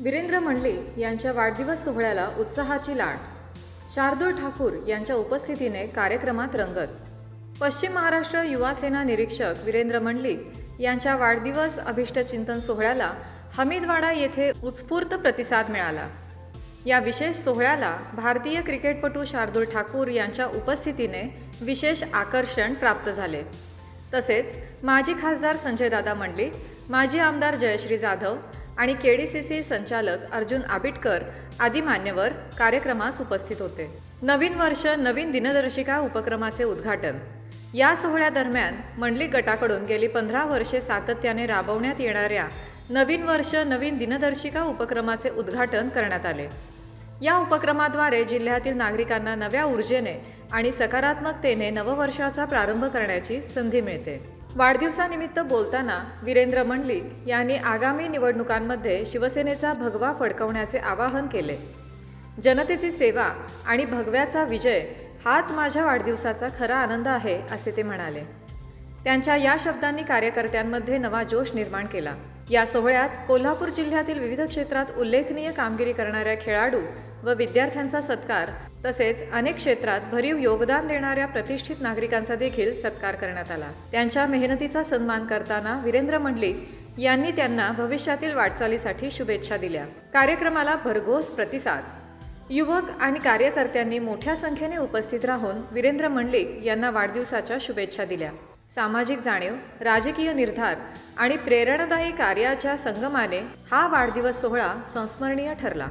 वीरेंद्र मंडली यांच्या वाढदिवस सोहळ्याला उत्साहाची लाट. शार्दूल ठाकूर यांच्या उपस्थितीने कार्यक्रमात रंगत. पश्चिम महाराष्ट्र युवा सेना निरीक्षक वीरेंद्र मंडलिक यांच्या वाढदिवस अभिष्टचिंतन सोहळ्याला हमीदवाडा येथे उत्स्फूर्त प्रतिसाद मिळाला. या विशेष सोहळ्याला भारतीय क्रिकेटपटू शार्दूल ठाकूर यांच्या उपस्थितीने विशेष आकर्षण प्राप्त झाले. तसेच माजी खासदार संजयदादा मंडलिक माजी आमदार जयश्री जाधव आणि के डी सी सी संचालक अर्जुन आबिटकर आदी मान्यवर कार्यक्रमास उपस्थित होते. नवीन वर्ष नवीन दिनदर्शिका उपक्रमाचे उद्घाटन. या सोहळ्यादरम्यान मंडलिक गटाकडून गेली पंधरा वर्षे सातत्याने राबवण्यात येणाऱ्या नवीन वर्ष नवीन दिनदर्शिका उपक्रमाचे उद्घाटन करण्यात आले. या उपक्रमाद्वारे जिल्ह्यातील नागरिकांना नव्या ऊर्जेने आणि सकारात्मकतेने नववर्षाचा प्रारंभ करण्याची संधी मिळते. वाढदिवसानिमित्त बोलताना वीरेंद्र मंडलिक यांनी आगामी निवडणुकांमध्ये शिवसेनेचा भगवा फडकवण्याचे आवाहन केले. जनतेची सेवा आणि भगव्याचा विजय हाच माझ्या वाढदिवसाचा खरा आनंद आहे असे ते म्हणाले. त्यांच्या या शब्दांनी कार्यकर्त्यांमध्ये नवा जोश निर्माण केला. या सोहळ्यात कोल्हापूर जिल्ह्यातील विविध क्षेत्रात उल्लेखनीय कामगिरी करणाऱ्या खेळाडू व विद्यार्थ्यांचा सत्कार तसेच अनेक क्षेत्रात भरीव योगदान देणाऱ्या प्रतिष्ठित नागरिकांचा देखील सत्कार करण्यात आला. त्यांच्या मेहनतीचा सन्मान करताना वीरेंद्र मंडलिक यांनी त्यांना भविष्यातील वाटचालीसाठी शुभेच्छा दिल्या. कार्यक्रमाला भरघोस प्रतिसाद. युवक आणि कार्यकर्त्यांनी मोठ्या संख्येने उपस्थित राहून वीरेंद्र मंडलिक यांना वाढदिवसाच्या शुभेच्छा दिल्या. सामाजिक जाणीव राजकीय निर्धार आणि प्रेरणादायी कार्याच्या संगमाने हा वाढदिवस सोहळा संस्मरणीय ठरला.